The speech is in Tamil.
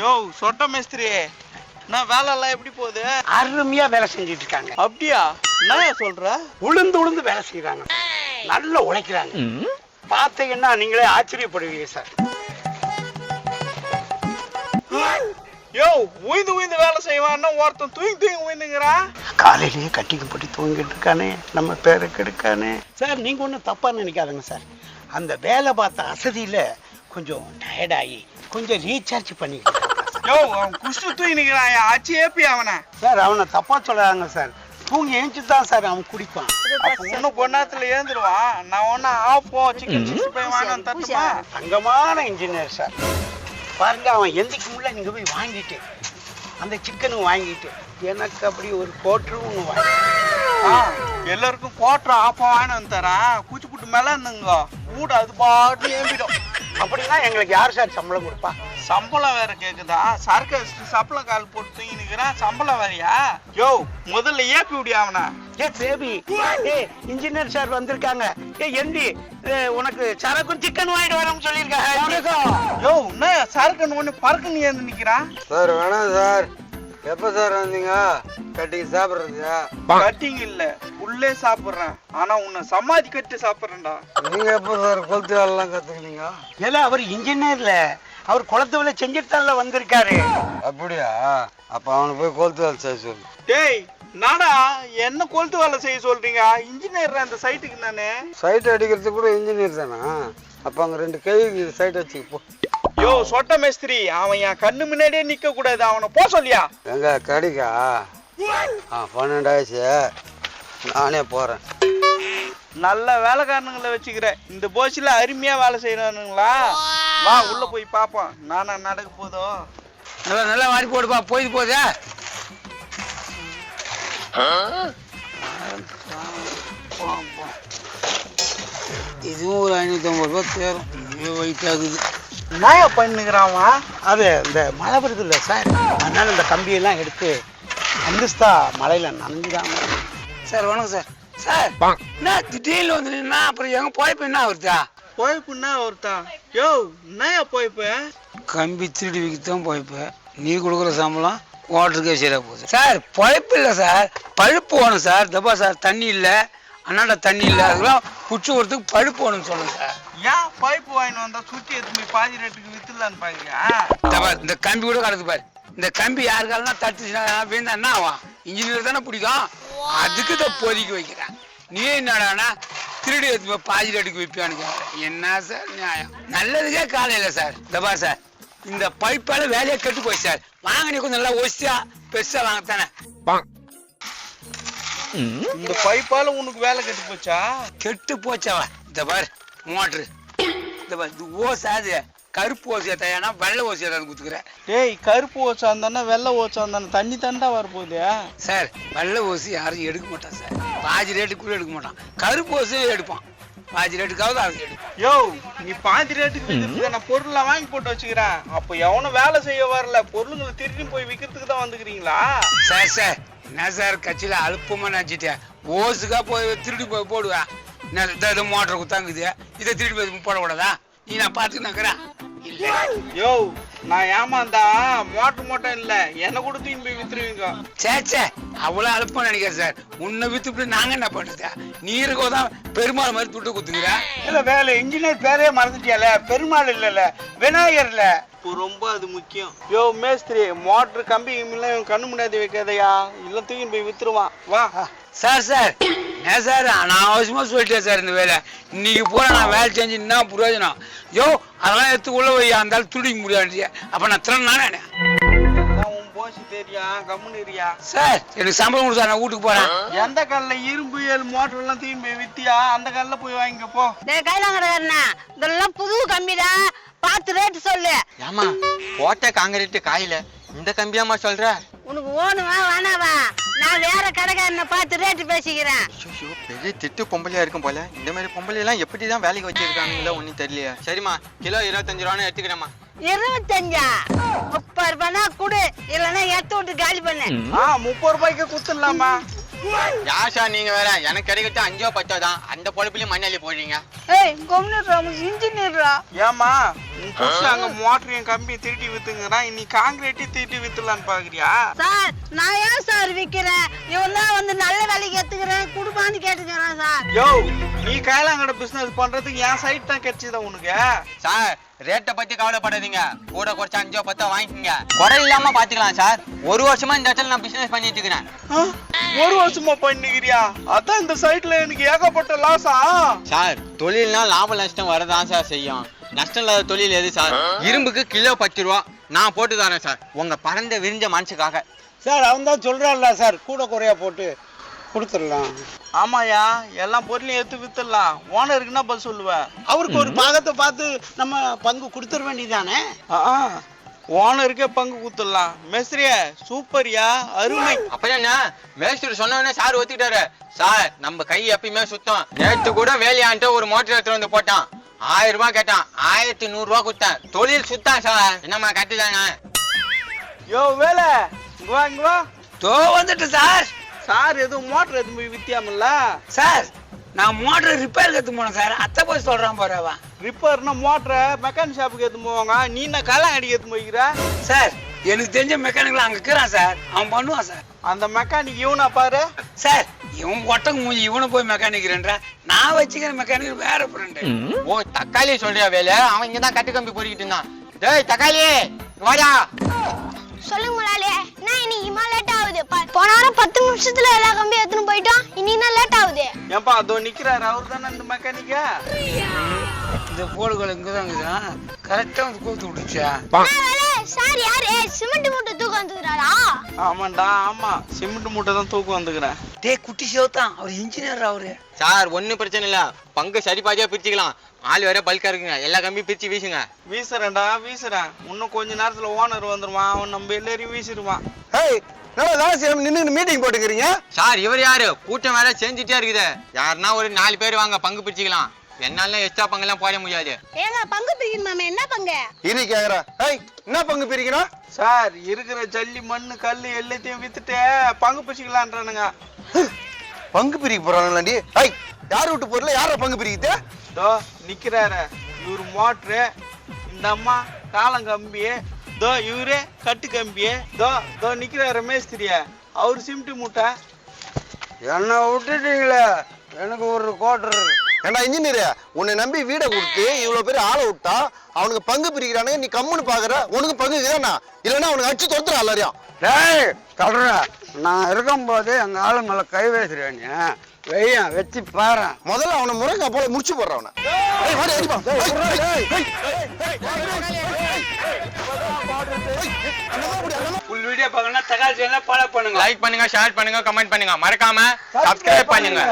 யோ சொட்ட மேஸ்திரி நான் வேலை எல்லாம் எப்படி போகுது? அருமையா வேலை செஞ்சுட்டு இருக்காங்க. அப்படியா? என்ன சொல்ற? உளுந்து உளுந்து வேலை செய்யறாங்க நல்லா உழைக்கிறாங்க. பார்த்தீங்கன்னா நீங்களே ஆச்சரியப்படுவீங்க சார். யோ உயிந்து உயிந்து வேலை செய்வான்னா ஒருத்தன் தூங்கி தூங்கி உயிந்துங்கிறான்? காலையிலேயே கட்டிக்கு போட்டு தூங்கிட்டு இருக்கானே நம்ம பேரை கெடுக்கானே. சார் நீங்க ஒன்றும் தப்பா நினைக்காதுங்க சார். அந்த வேலை பார்த்த அசதியில கொஞ்சம் டயர்டாகி கொஞ்சம் ரீசார்ஜ் பண்ணிக்கிட்டு யோ அவன் குஷ்டு தூங்கி நிக்கிறான் ஆச்சு ஏப்பி அவனை. சார் அவனை தப்பா சொல்லாங்க சார். தூங்கி எழுந்துச்சு தான் சார் அவன் குடிப்பான். அப்ப இன்னும் கொஞ்ச நேரத்துல நான் ஒன்னும் ஆப்போ சிக்கன் சிக்ஸ்டி ஃபைவ் வாங்கி தட்டுமா? தங்கமான இன்ஜினியர் சார். பாருங்க அவன் எந்திக்கு முள்ள நீங்க போய் வாங்கிட்டு. அந்த சிக்கனும் வாங்கிட்டு. எனக்கு அப்படி ஒரு கோட்டரும் ஒன்று வாங்கி. ஆ, எல்லாருக்கும் கோட்டர் ஆப்போ வாங்கி வந்து தரேன். கூச்சி புட்டு மேல இருந்துங்க மூட அது பாட்டு ஏம்பிடும் அப்படின்னா எங்களுக்கு யார் சார் சம்பளம் கொடுப்பா? சம்பளம் வேற கேக்குதா? சரக்கு அடிச்சுட்டு சம்பளம் கால் போட்டு தூங்கி நிக்கிறேன் சம்பளம் வேறயா? யோ முதல்ல ஏப்பி விடியா அவனை ஏ பேபி ஏ இன்ஜினியர் சார் வந்திருக்காங்க. ஏ எம்பி உனக்கு சரக்கும் சிக்கன் வாங்கிட்டு வரேன்னு சொல்லியிருக்காங்க. யோ என்ன? சரக்கு ஒண்ணு பறக்கு நீ ஏந்து நிக்கிறான். சார் வேணாம் சார். எப்போ சார் வந்தீங்க? கட்டிக்கு சாப்பிட்றதுக்கா? கட்டிங் இல்ல. உள்ளே சாப்பிடுறேன். ஆனா உன்னை சமாதி கட்டி சாப்பிடுறேன்டா. நீங்கள் எப்போ சார் கொளுத்து வேலைலாம் கற்றுக்கினீங்க ஏல அவர் இன்ஜினியர்ல அவர் குளத்து வேலை செஞ்சுட்டு தான்ல வந்திருக்காரு. அப்படியா? அப்போ அவனை போய் கொளுத்து வேலை செய்ய சொல்லு. டேய் நாடா என்ன கொளுத்து வேலை செய்ய சொல்றீங்க? இன்ஜினியர் அந்த சைட்டுக்கு நானு சைட் அடிக்கிறதுக்கு கூட இன்ஜினியர் தானா? அப்போ அங்கே ரெண்டு கை சைட் வச்சுக்க போ. யோ சொட்ட மேஸ்திரி அவன் என் கண்ணு முன்னாடியே நிக்க கூடாது அவனை போ சொல்லியா. எங்க கடிக்கா ஆ பன்னெண்டாயிடுச்சு நானே போகிறேன் நல்ல வேலைக்காரனுங்களை வச்சுக்கிறேன் இந்த போச்சில அருமையா வேலை செய்யறானுங்களா வா உள்ள போய் பாப்போம். நானா நடக்க போதோ? நல்லா நல்லா வாரி போடுப்பா. போயிது போதே. இதுவும் ஒரு ஐநூற்றம்பது ரூபா தேரும். ஆகுது. என்ன பண்ணுகிறான் அது இந்த மழை வருது இல்லை சார். அதனால இந்த கம்பியெல்லாம் எடுத்து அந்துஸ்தா மழையில நனைஞ்சுதாங்க சார் வணக்கம் சார். சார் என்ன திடீர்னு வந்து நின்னா? அப்புறம் எங்க போயப்ப என்ன வருதா போய்ப்புன்னா ஒருத்தன் யோ என்னயா போய்ப்பு கம்பி திருடி விற்கத்தான் போய்ப்பு நீ கொடுக்குற சம்பளம் ஓட்டருக்கே சரியாக போகுது. சார் பழைப்பு இல்லை சார். பழுப்பு வேணும் சார். தப்பா சார். தண்ணி இல்லை. அண்ணாண்ட தண்ணி இல்லை அதெல்லாம் குச்சி வரத்துக்கு பழுப்பு வேணும்னு சொல்லுங்க. சார் ஏன் பைப்பு வாங்கிட்டு வந்தா சுத்தி எடுத்து போய் பாதி ரேட்டுக்கு வித்துலான்னு பாக்குறியா இந்த கம்பி கூட கிடக்கு பாரு. இந்த கம்பி யாருக்காலனா தட்டுச்சுன்னா வீந்தா என்ன ஆகும்? இன்ஜினியர் தானே பிடிக்கும்? அதுக்கு தான் பொதிக்க வைக்கிறேன் நீ என்னடானா திருடி எடுத்து போய் பாதி ரேட்டுக்கு விற்பியான்னு கேட்குறேன். என்ன சார் நியாயம்? நல்லதுக்கே காலையில சார். தப்பா சார் இந்த பைப்பால வேலையை கெட்டு போய் சார். வாங்க நீ கொஞ்சம் நல்லா ஒசியா பெருசா வாங்கத்தானே? இந்த பைப்பால உனக்கு வேலை கெட்டு போச்சா? கெட்டு போச்சவா இந்த பாரு மோட்ரு. இந்த பாரு இது ஓசை அது. கருப்பு ஓசையா தயானா வெள்ளை ஓசையா தான் குத்துக்கிறேன். டேய் கருப்பு ஓச்சா இருந்தானே வெள்ளை ஓச்சா இருந்தானே தண்ணி தண்டா வரப்போகுது. சார் வெள்ளை ஓசி யாரும் எடுக்க மாட்டான் சார். பாதி கூட எடுக்க மாட்டான். கருப்பு ஓசியே எடுப்பான். பாதி ரேட்டுக்காவது அவன் எடுப்பான். யோ நீ பாதி ரேட்டுக்கு நான் பொருளை வாங்கி போட்டு வச்சுக்கிறேன். அப்போ எவனும் வேலை செய்ய வரல. பொருளுங்களை திருடி போய் விற்கிறதுக்கு தான் வந்துக்கிறீங்களா? சார் சார் என்ன சார் கட்சியில் அழுப்பமாக நினச்சிட்டேன். ஓசுக்காக போய் திருடி போய் போடுவேன் என்ன இந்த இது மோட்டர் குத்தாங்குது. இதை திருடி போய் போடக்கூடாதா? நீ நான் பார்த்துக்கினாக்கிறேன் இல்லை யோ நான் ஏமாந்தா மோட்டர் மோட்டம் இல்ல. என்ன கூட தூக்கி போய் வித்துருவீங்க. சே சே அவ்வளோ அழுப்பம் நினைக்கிறேன் சார். உன்னை வித்துட்டு நாங்கள் என்ன பண்ணுறது நீ இருக்கோ தான் பெருமாள் மாதிரி துட்டு குத்துக்கிறேன் இல்ல வேலை இன்ஜினியர் பேரே மறந்துட்டியால. பெருமாள் இல்லைல்ல விநாயகர்ல. இப்போ ரொம்ப அது முக்கியம். யோ மேஸ்திரி மோட்டர் கம்பி இவன் கண்ணு முன்னாடி வைக்காதயா? இல்ல தூக்கி போய் வித்துருவான். வா. Sir sir. என்ன சார்? அனாவசியமாக சொல்லிட்டேன் சார் இந்த வேலை. இன்னைக்கு பூரா நான் வேலை செஞ்சு என்ன பிரயோஜனம். யோ அதெல்லாம் எடுத்து உள்ள போய் அந்த ஆள் துடிக்க முடியாது. அப்போ நான் திறன் நானே அதான் உன் போசி தெரியும் கம்முன்னு இருயா சார் எனக்கு சம்பளம் கொடுத்தா நான் வீட்டுக்கு போகிறேன் எந்த கல்ல இரும்பு ஏழு மோட்டர் எல்லாம் தூக்கி போய் வித்தியா? அந்த கல்ல போய் வாங்கிக்க போ. டேய் கைலாங்கடா இதெல்லாம் புது கம்பிடா. பார்த்து ரேட்டு சொல்லு. ஏமா போட்ட காங்கிரீட் காயில இந்த கம்பியாம்மா சொல்ற? உனக்கு ஓணுவா வேணாவா நான் வேற கடைக்காரனை பார்த்து ரேட்டு பேசிக்கிறேன். ஐயோ பெரிய திட்டு பொம்பளையா இருக்கும் போல. இந்த மாதிரி பொம்பளை எல்லாம் எப்படி தான் வேலைக்கு வச்சிருக்காங்களோ ஒன்றும் தெரியலையா. சரிம்மா கிலோ இருபத்தஞ்சு ரூபான்னு எடுத்துக்கிறேம்மா. இருபத்தஞ்சா? முப்பது ரூபாய்னா கொடு. இல்லைன்னா எடுத்து விட்டு காலி பண்ணு. ஆ முப்பது ரூபாய்க்கு குத்துடலாமா சார் நீங்க வேற? எனக்கு கிடைக்கிறது அஞ்சோ பத்தோ தான். அந்த பொழப்புலயும் மண்ணள்ளி போடுறீங்க. ஏய் கம்னர்ரா இன்ஜினியர்ரா ஏமா அங்க மோட்டரையும் கம்பி திருட்டி வித்துங்கிறான் இன்னி காங்கிரீட்டி திருட்டி வித்துலான்னு பாக்குறியா? சார் நான் ஏன் சார் விக்கிறேன்? இவன் தான் வந்து நல்ல வேலைக்கு எடுத்துக்கிறேன் குடுப்பான்னு கேட்டுக்கிறான் சார். யோ நீ கைலாங்கட பிசினஸ் பண்றதுக்கு என் சைட் தான் கிடைச்சதா உனக்கு? சார் ரேட்டை பத்தி கவலைப்படாதீங்க. கூட குறைச்சா அஞ்சோ பத்தோ வாங்கிக்கோங்க. குறை இல்லாம பாத்துக்கலாம் சார். ஒரு வருஷமா இந்த இடத்துல நான் பிசினஸ் பண்ணிட்டு இருக்கிறேன்? ஒரு வருஷமா பண்ணிக்கிறியா? அதான் இந்த சைட்ல எனக்கு ஏகப்பட்ட லாஸா சார் தொழில்னா லாப நஷ்டம் வரதான் சார் செய்யும். நஷ்டம் இல்லாத தொழில் எது சார்? இரும்புக்கு கிலோ பத்து ரூபா. நான் போட்டு தரேன் சார். உங்க பறந்த விரிஞ்ச மனசுக்காக. சார் அவன் தான் சொல்றான்ல சார். கூட குறையா போட்டு கொடுத்துடலாம். ஆமாயா எல்லாம் பொருளையும் எடுத்து வித்துடலாம். ஓனருக்கு என்ன பதில் சொல்லுவ? அவருக்கு ஒரு பாகத்தை பார்த்து நம்ம பங்கு கொடுத்துட வேண்டியதானே ஓனருக்கே பங்கு கொடுத்துடலாம். மேஸ்திரியே சூப்பர்யா அருமை. அப்புறம் என்ன? மேஸ்திரி சொன்ன உடனே சார் ஒத்துக்கிட்டாரு. சார் நம்ம கை எப்பயுமே சுத்தம். நேற்று கூட வேலையான்ட்டு ஒரு மோட்டர் எடுத்துட்டு வந்து போட்டான். ஆயிரம் ரூபாய் கேட்டான். ஆயிரத்தி நூறு ரூபாய் கொடுத்தேன். தொழில் சுத்தம் சார். என்னம்மா கட்டுதானே யோ வேலை. இங்க வா இங்க வா. தோ வந்துட்டு சார். சார் எதுவும் மோட்டர் எதுவும் போய் வித்தியாமல்ல? சார் நான் மோட்டர் ரிப்பேர் கத்து போனேன் சார். அத்தை போய் சொல்றான் பாரு அவன். ரிப்பேர்னா மோட்டரை மெக்கானிக் ஷாப்புக்கு எடுத்து போவாங்க. நீ என்ன காலம் அடிக்க எடுத்து போய்க்கிற? சார் எனக்கு தெரிஞ்ச மெக்கானிக்ல அங்க இருக்கிறான் சார். அவன் பண்ணுவான் சார். அந்த மெக்கானிக் இவனா பாரு. சார் இவன் ஒட்டங்க மூஞ்சி இவனை போய் மெக்கானிக்ன்றா நான் வச்சுக்கிற மெக்கானிக் வேற ஃப்ரெண்டு ஓ தக்காளி சொல்றியா வேலை? அவன் இங்க தான் கட்டு கம்பி பொறிக்கிட்டு இருந்தான். டேய் தக்காளி வாடா. சொல்லுங்க முதலாளி என்ன இன்னைக்கு இம்மா லேட் ஆகுது? போன வாரம் பத்து நிமிஷத்துல எல்லா கம்பியும் எடுத்துன்னு போயிட்டோம். இன்னைக்கு என்ன லேட் ஆகுது? ஏன்பா அதோ நிக்கிறாரு. அவர் தானே இந்த மெக்கானிக்கா இந்த போடுகள் இங்க தான் கரெக்டா வந்து கூத்து விட்டுச்சா? சார் யாரு? சிமெண்ட் மூட்டை தூக்க வந்துக்கிறாரா ஆமாண்டா ஆமா. சிமெண்ட் மூட்டை தான் தூக்கம் வந்துக்கிறேன். டேய் குட்டி சிவத்தான் அவர் இன்ஜினியர் அவரு. சார் ஒண்ணும் பிரச்சனை இல்ல. பங்கு சரி பாதியா பிரிச்சுக்கலாம். ஆள் வேற பல்கா இருக்குங்க. எல்லா கம்பியும் பிரிச்சு வீசுங்க. வீசுறேன்டா வீசுறேன். இன்னும் கொஞ்ச நேரத்துல ஓனர் வந்துருவான். அவன் நம்ம எல்லாரையும் வீசிடுவான். ஏய் நல்லா வேலை செய்யாம நின்று மீட்டிங் போட்டுக்கிறீங்க? சார் இவர் யாரு? கூட்டம் வேற செஞ்சுட்டே இருக்குது. யாருன்னா ஒரு நாலு பேர் வாங்க பங்கு பிரிச்சுக்கலாம். என்னால எக்ஸ்ட்ரா பங்கெல்லாம் போட முடியாது. ஏங்க பங்கு பிரிக்கணுமாமே என்ன பங்கு? இனி கேக்குறா. ஏய் என்ன பங்கு பிரிக்கணும்? சார் இருக்கிற ஜல்லி மண்ணு கல்லு எல்லாத்தையும் வித்துட்டு பங்கு பிடிச்சிக்கலான்றானுங்க பங்கு பிரிக்க போறாங்களாண்டி ஏய் யார் விட்டு பொருள் யார பங்கு பிரிக்குது? தோ நிக்கிறாரு. இவரு மோட்ரு. இந்த அம்மா காலம் கம்பி தோ இவரே கட்டு கம்பி தோ தோ நிக்கிறாரு மேஸ்திரிய. அவர் சிமெண்ட் மூட்டை. என்ன விட்டுட்டீங்களே. எனக்கு ஒரு கோட்டர் ஏண்டா இன்ஜினியர் உன்னை நம்பி வீடை கொடுத்து இவ்வளவு பேர் ஆளை விட்டா அவனுக்கு பங்கு பிரிக்கிறானுங்க நீ கம்முன்னு பாக்குற உனக்கு பங்கு இதுதானா இல்லைன்னா அவனுக்கு அடிச்சு துரத்துறான் எல்லாரையும் டேய் தடுற நான் இருக்கும்போது எங்க ஆளு மேல கை நீ வெய்ய வச்சு பாரு முதல்ல அவனை முருங்கா போல முடிச்சு போடுற அவனை. ஃபுல் வீடியோ பார்க்கணும்னா தகாசி ஃபாலோ பண்ணுங்க லைக் பண்ணுங்க ஷேர் பண்ணுங்க கமெண்ட் பண்ணுங்க மறக்காம சப்ஸ்கிரைப் பண்ணுங்க